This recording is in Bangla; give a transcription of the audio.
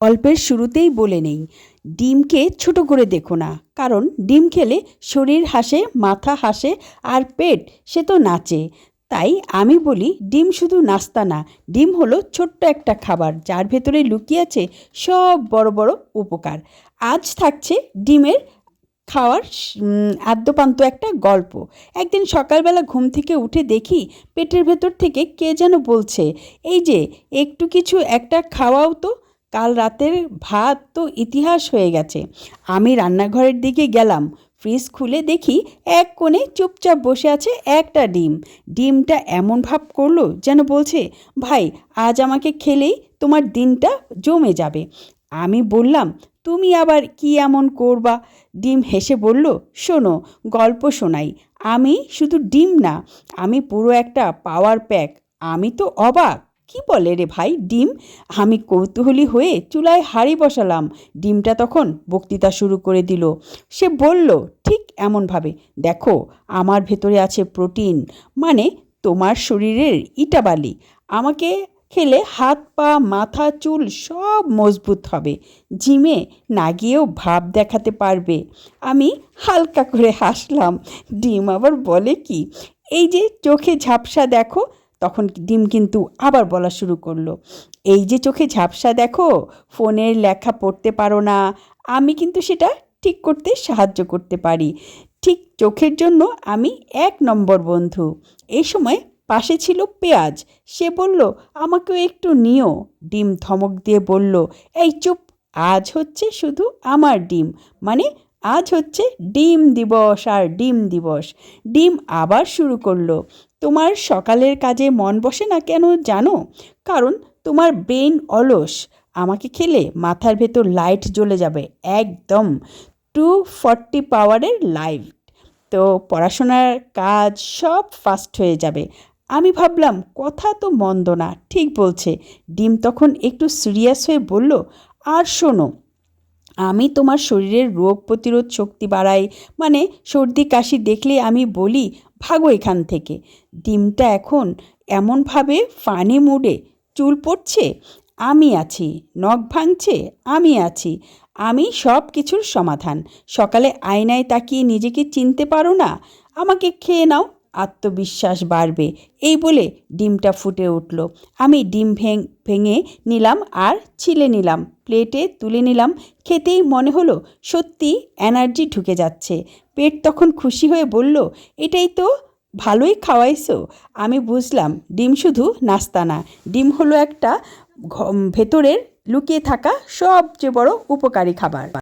গল্পের শুরুতেই বলে নেই। ডিমকে ছোট করে দেখো না, কারণ ডিম খেলে শরীর হাসে, মাথা হাসে আর পেট সে তো নাচে। তাই আমি বলি ডিম শুধু নাস্তা না, ডিম হলো ছোট্ট একটা খাবার যার ভেতরে লুকিয়ে আছে সব বড় বড় উপকার। আজ থাকছে ডিমের খাওয়ার আদ্যপান্ত একটা গল্প। একদিন সকালবেলা ঘুম থেকে উঠে দেখি পেটের ভেতর থেকে কে যেন বলছে, এই যে, একটু কিছু একটা খাওয়াও তো। কাল রাতের ভাত তো ইতিহাস হয়ে গেছে। আমি রান্নাঘরের দিকে গেলাম। ফ্রিজ খুলে দেখি এক কোণে চুপচাপ বসে আছে একটা ডিম। ডিমটা এমন ভাব করল যেন বলছে, ভাই, আজ আমাকে খেলেই তোমার দিনটা জমে যাবে। আমি বললাম, তুমি আবার কি এমন করবা? ডিম হেসে বলল, শোনো, গল্প শোনাই। আমি শুধু ডিম না, আমি পুরো একটা পাওয়ার প্যাক। আমি তো অবাক। কি বলে রে ভাই? ডিম? আমি কৌতূহলী হয়ে চুলায় হাড়ি বসালাম। ডিমটা তখন বক্তৃতা শুরু করে দিল। সে বলল, ঠিক এমনভাবে। দেখো, আমার ভেতরে আছে প্রোটিন। মানে তোমার শরীরের ইটাবালি আমাকে খেলে হাত, পা, মাথা, চুল সব মজবুত হবে। জিমে না গিয়েও ভাব দেখাতে পারবে। আমি হালকা করে হাসলাম। ডিম আবার বলে কি, এই যে চোখে ঝাপসা দেখো তখন ডিম কিন্তু আবার বলা শুরু করল। এই যে চোখে ঝাপসা দেখো, ফোনের লেখা পড়তে পারো না, আমি কিন্তু সেটা ঠিক করতে সাহায্য করতে পারি। ঠিক চোখের জন্য আমি এক নম্বর বন্ধু। এই সময় পাশে ছিল পেঁয়াজ। সে বলল, আমাকেও একটু নিও। ডিম ধমক দিয়ে বলল, এই চুপ, আজ হচ্ছে শুধু আমার ডিম। মানে আজ হচ্ছে ডিম দিবস আর ডিম দিবস। ডিম আবার শুরু করল। তোমার সকালের কাজে মন বসে না কেন জানো? কারণ তোমার ব্রেন অলস। আমাকে খেলে মাথার ভেতর লাইট জ্বলে যাবে, একদম। টু ফর্টি পাওয়ারের লাইট। তো পড়াশোনার কাজ সব ফাস্ট হয়ে যাবে। আমি ভাবলাম, কথা তো মন্দ না। ঠিক বলছে। ডিম তখন একটু সিরিয়াস হয়ে বলল, আর শোনো আমি তোমার শরীরের রোগ প্রতিরোধ শক্তি বাড়াই মানে সর্দি, কাশি দেখলে আমি বলি, ভাগো এখান থেকে। ডিমটা এখন এমনভাবে ফানি মুডে চুল পড়ছে, আমি আছি। নখ ভাঙছে, আমি আছি। আমি সব কিছুর সমাধান। সকালে আয়নায় তাকিয়ে নিজেকে চিনতে পারো না। আমাকে খেয়ে নাও। আত্মবিশ্বাস বাড়বে। এই বলে ডিমটা ফুটে উঠল। আমি ডিম ভেঙ, ভেঙে নিলাম আর ছিলে নিলাম। প্লেটে তুলে নিলাম। খেতেই মনে হলো সত্যি এনার্জি ঢুকে যাচ্ছে। পেট তখন খুশি হয়ে বলল, এটাই তো ভালোই খাওয়াইছো। আমি বুঝলাম, ডিম শুধু নাস্তা না, ডিম হলো একটা ভেতরের লুকিয়ে থাকা সবচেয়ে বড় উপকারী খাবার।